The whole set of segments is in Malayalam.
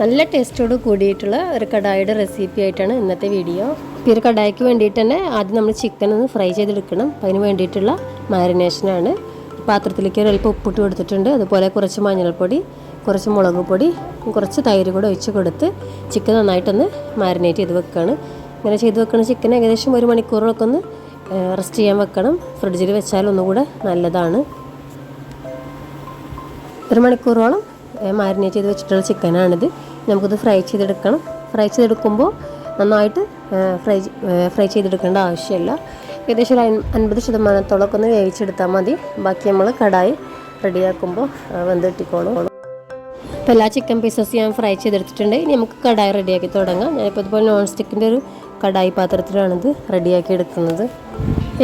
നല്ല ടേസ്റ്റോട് കൂടിയിട്ടുള്ള ഒരു കടായിയുടെ റെസിപ്പി ആയിട്ടാണ് ഇന്നത്തെ വീഡിയോ ഈ ഒരു കടായിക്ക് വേണ്ടിയിട്ട് തന്നെ ആദ്യം നമ്മൾ ചിക്കൻ ഒന്ന് ഫ്രൈ ചെയ്തെടുക്കണം. അപ്പം അതിന് വേണ്ടിയിട്ടുള്ള മാരിനേഷനാണ് പാത്രത്തിലേക്ക് ഒരു അല്പം ഉപ്പിട്ട് കൊടുത്തിട്ടുണ്ട്. അതുപോലെ കുറച്ച് മഞ്ഞൾപ്പൊടി കുറച്ച് മുളക് പൊടി കുറച്ച് തൈര് കൂടെ ഒഴിച്ച് കൊടുത്ത് ചിക്കൻ നന്നായിട്ടൊന്ന് മാരിനേറ്റ് ചെയ്ത് വെക്കുകയാണ് ഇങ്ങനെ ചെയ്ത് വെക്കുന്ന ചിക്കൻ ഏകദേശം ഒരു മണിക്കൂറൊക്കെ ഒന്ന് റെസ്റ്റ് ചെയ്യാൻ വെക്കണം. ഫ്രിഡ്ജിൽ വെച്ചാൽ ഒന്നുകൂടെ നല്ലതാണ്. ഒരു മണിക്കൂറോളം മാരിനേറ്റ് ചെയ്ത് വെച്ചിട്ടുള്ള ചിക്കനാണിത് നമുക്കിത് ഫ്രൈ ചെയ്തെടുക്കണം. ഫ്രൈ ചെയ്തെടുക്കുമ്പോൾ നന്നായിട്ട് ഫ്രൈ ഫ്രൈ ചെയ്തെടുക്കേണ്ട ആവശ്യമില്ല. ഏകദേശം ഒരു അൻപത് ശതമാനത്തോളമൊക്കെ ഒന്ന് വേവിച്ചെടുത്താൽ മതി. ബാക്കി നമ്മൾ കടായി റെഡിയാക്കുമ്പോൾ വെന്ത് കിട്ടിക്കോളും അപ്പോൾ എല്ലാ ചിക്കൻ പീസസ് ഞാൻ ഫ്രൈ ചെയ്തെടുത്തിട്ടുണ്ട്. ഇനി നമുക്ക് കടായി റെഡിയാക്കി തുടങ്ങാം. ഞാനിപ്പോൾ ഇതുപോലെ നോൺ സ്റ്റിക്കിന്റെ ഒരു കടായി പാത്രത്തിലാണിത് റെഡിയാക്കി എടുക്കുന്നത്.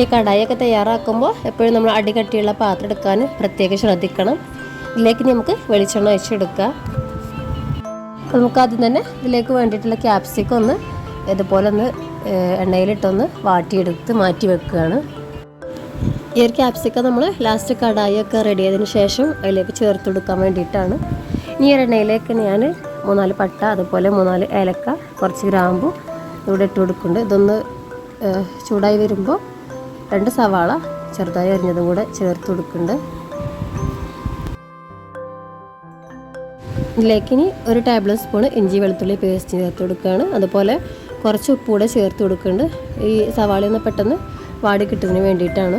ഈ കടായിയൊക്കെ തയ്യാറാക്കുമ്പോൾ എപ്പോഴും നമ്മൾ അടികട്ടിയുള്ള പാത്രം എടുക്കാൻ പ്രത്യേകം ശ്രദ്ധിക്കണം. ഇതിലേക്ക് നമുക്ക് വെളിച്ചെണ്ണ ഒഴിച്ചെടുക്കുക അപ്പോൾ നമുക്ക് ആദ്യം തന്നെ ഇതിലേക്ക് വേണ്ടിയിട്ടുള്ള ക്യാപ്സിക്കം ഒന്ന് ഇതുപോലെ ഒന്ന് എണ്ണയിലിട്ടൊന്ന് വാട്ടിയെടുത്ത് മാറ്റി വെക്കുകയാണ്. ഈ ഒരു ക്യാപ്സിക്കം നമ്മൾ ലാസ്റ്റ് കടായിയൊക്കെ റെഡി ആയതിന് ശേഷം അതിലേക്ക് ചേർത്ത് കൊടുക്കാൻ വേണ്ടിയിട്ടാണ്. ഈ ഒരു എണ്ണയിലേക്ക് ഞാൻ മൂന്നാൽ പട്ട അതുപോലെ മൂന്നാൽ ഏലക്ക കുറച്ച് ഗ്രാമ്പു ഇവിടെ ഇട്ട് കൊടുക്കുന്നുണ്ട്. ഇതൊന്ന് ചൂടായി വരുമ്പോൾ രണ്ട് സവാള ചെറുതായി അരിഞ്ഞതും കൂടെ ചേർത്ത് കൊടുക്കുന്നുണ്ട്. ഇതിലേക്ക് ഒരു ടേബിൾ സ്പൂൺ ഇഞ്ചി വെളുത്തുള്ളി പേസ്റ്റ് ചേർത്ത് കൊടുക്കുകയാണ്. അതുപോലെ കുറച്ച് ഉപ്പ് കൂടെ ചേർത്ത് കൊടുക്കുന്നുണ്ട്. ഈ സവാളയിൽ നിന്ന് പെട്ടെന്ന് വാടി കിട്ടുന്നതിന് വേണ്ടിയിട്ടാണ്.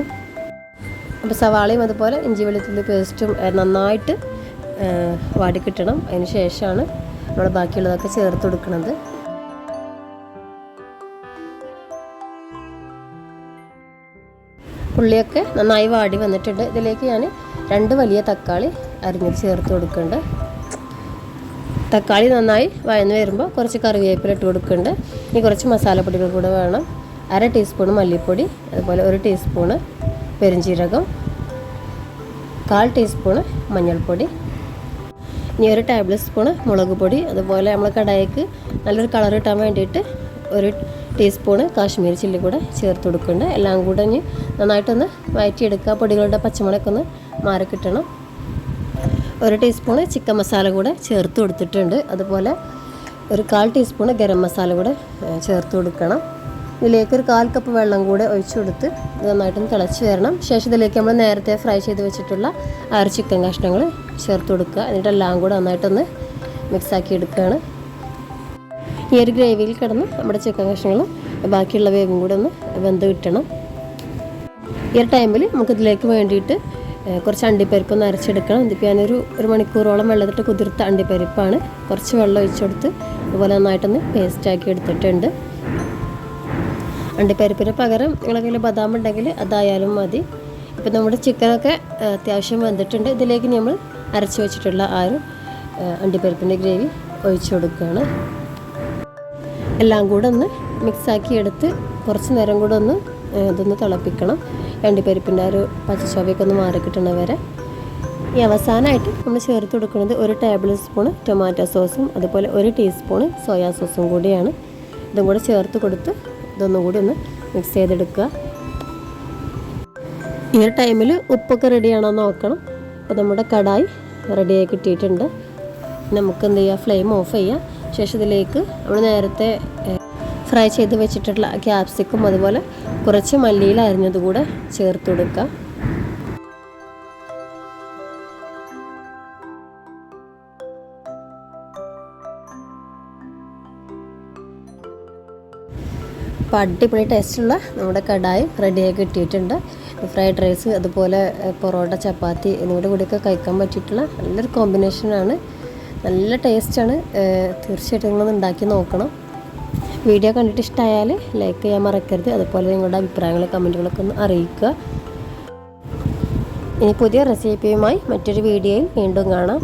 അപ്പോൾ സവാളയും അതുപോലെ ഇഞ്ചി വെളുത്തുള്ളി പേസ്റ്റും നന്നായിട്ട് വാടി കിട്ടണം. അതിന് ശേഷമാണ് നമ്മൾ ബാക്കിയുള്ളതൊക്കെ ചേർത്ത് കൊടുക്കുന്നത്. ഉള്ളിയൊക്കെ നന്നായി വാടി വന്നിട്ടുണ്ട്. ഇതിലേക്ക് ഞാൻ രണ്ട് വലിയ തക്കാളി അരിഞ്ഞ് ചേർത്ത് കൊടുക്കുന്നുണ്ട്. തക്കാളി നന്നായി വഴന്ന് വരുമ്പോൾ കുറച്ച് കറിവേപ്പില ഇട്ട് കൊടുക്കുന്നുണ്ട്. ഇനി കുറച്ച് മസാലപ്പൊടികൾ കൂടെ വേണം. അര ടീസ്പൂൺ മല്ലിപ്പൊടി അതുപോലെ ഒരു ടീസ്പൂണ് പെരുംജീരകം കാൽ ടീസ്പൂണ് മഞ്ഞൾപ്പൊടി ഇനി ഒരു ടേബിൾ സ്പൂണ് മുളക് പൊടി അതുപോലെ നമ്മൾ കടായിക്ക് നല്ലൊരു കളർ കിട്ടാൻ വേണ്ടിയിട്ട് ഒരു ടീസ്പൂണ് കാശ്മീരി ചില്ലി കൂടെ ചേർത്ത് കൊടുക്കുന്നുണ്ട്. എല്ലാം കൂടെ ഇനി നന്നായിട്ടൊന്ന് വയറ്റിയെടുക്കുക. പൊടികളുടെ പച്ചമുളകൊക്കെ ഒന്ന് മാറി കിട്ടണം ഒരു ടീസ്പൂണ് ചിക്കൻ മസാല കൂടെ ചേർത്ത് കൊടുത്തിട്ടുണ്ട്. അതുപോലെ ഒരു കാൽ ടീസ്പൂണ് ഗരം മസാല കൂടെ ചേർത്ത് കൊടുക്കണം. ഇതിലേക്ക് ഒരു കാൽ കപ്പ് വെള്ളം കൂടെ ഒഴിച്ചു കൊടുത്ത് നന്നായിട്ടൊന്ന് തിളച്ച് വരണം. ശേഷം ഇതിലേക്ക് നമ്മൾ നേരത്തെ ഫ്രൈ ചെയ്ത് വെച്ചിട്ടുള്ള ആ ഒരു ചിക്കൻ കഷ്ണങ്ങൾ ചേർത്ത് കൊടുക്കുക. എന്നിട്ട് എല്ലാം കൂടെ നന്നായിട്ടൊന്ന് മിക്സാക്കി എടുക്കുകയാണ്. ഈ ഒരു ഗ്രേവിയിൽ കിടന്ന് നമ്മുടെ ചിക്കൻ കഷ്ണങ്ങളും ബാക്കിയുള്ള വേവും കൂടെ ഒന്ന് വെന്ത് കിട്ടണം. ഈ ഒരു ടൈമിൽ നമുക്കിതിലേക്ക് വേണ്ടിയിട്ട് കുറച്ച് അണ്ടിപ്പരിപ്പ് ഒന്ന് അരച്ചെടുക്കണം. ഇതിപ്പോൾ ഞാനൊരു ഒരു മണിക്കൂറോളം വെള്ളത്തിട്ട് കുതിർത്ത അണ്ടിപ്പരിപ്പാണ്. കുറച്ച് വെള്ളം ഒഴിച്ചു കൊടുത്ത് അതുപോലെ നന്നായിട്ടൊന്ന് പേസ്റ്റാക്കി എടുത്തിട്ടുണ്ട്. അണ്ടിപ്പരിപ്പിന് പകരം നിങ്ങളുടെ കയ്യിൽ ബദാം ഉണ്ടെങ്കിൽ അതായാലും മതി. ഇപ്പം നമ്മുടെ ചിക്കനൊക്കെ അത്യാവശ്യം വന്നിട്ടുണ്ട് ഇതിലേക്ക് നമ്മൾ അരച്ച് വെച്ചിട്ടുള്ള ആ ഒരു അണ്ടിപ്പരിപ്പിന്റെ ഗ്രേവി ഒഴിച്ചു കൊടുക്കുകയാണ്. എല്ലാം കൂടെ ഒന്ന് മിക്സാക്കി എടുത്ത് കുറച്ച് നേരം കൂടെ ഒന്ന് ഇതൊന്ന് തിളപ്പിക്കണം. അണ്ടിപ്പരിപ്പിന്റെ ആ ഒരു പച്ചച്ചോവയൊക്കെ ഒന്ന് മാറി കിട്ടണ വരെ. ഈ അവസാനമായിട്ട് നമ്മൾ ചേർത്ത് കൊടുക്കുന്നത് ഒരു ടേബിൾ സ്പൂൺ ടൊമാറ്റോ സോസും അതുപോലെ ഒരു ടീസ്പൂൺ സോയാ സോസും കൂടിയാണ്. ഇതും കൂടെ ചേർത്ത് കൊടുത്ത് ഇതൊന്നും കൂടി ഒന്ന് മിക്സ് ചെയ്തെടുക്കുക. ഈ ഒരു ടൈമിൽ ഉപ്പൊക്കെ റെഡിയാണോ നോക്കണം. അപ്പോൾ നമ്മുടെ കടായി റെഡിയായി കിട്ടിയിട്ടുണ്ട്. നമുക്ക് എന്ത് ചെയ്യുക ഫ്ലെയിം ഓഫ് ചെയ്യുക ശേഷം ഇതിലേക്ക് നമ്മൾ നേരത്തെ ഫ്രൈ ചെയ്ത് വെച്ചിട്ടുള്ള ക്യാപ്സിക്കും അതുപോലെ കുറച്ച് മല്ലിയിൽ അരിഞ്ഞത് കൂടെ ചേർത്ത് കൊടുക്കുക അപ്പോൾ അടിപൊളി ടേസ്റ്റുള്ള നമ്മുടെ കടായി റെഡിയായി കിട്ടിയിട്ടുണ്ട്. ഫ്രൈഡ് റൈസ് അതുപോലെ പൊറോട്ട ചപ്പാത്തി എന്നിവയുടെ കൂടെയൊക്കെ കഴിക്കാൻ പറ്റിയിട്ടുള്ള നല്ലൊരു കോമ്പിനേഷനാണ്. നല്ല ടേസ്റ്റാണ്. തീർച്ചയായിട്ടും നിങ്ങളൊന്ന് ഉണ്ടാക്കി നോക്കണം. വീഡിയോ കണ്ടിട്ട് ഇഷ്ടമായാൽ ലൈക്ക് ചെയ്യാൻ മറക്കരുത്. അതുപോലെ നിങ്ങളുടെ അഭിപ്രായങ്ങൾ കമന്റുകളൊക്കെ ഒന്ന് അറിയിക്കുക. ഇനി പുതിയ റെസിപ്പിയുമായി മറ്റൊരു വീഡിയോയിൽ വീണ്ടും കാണാം.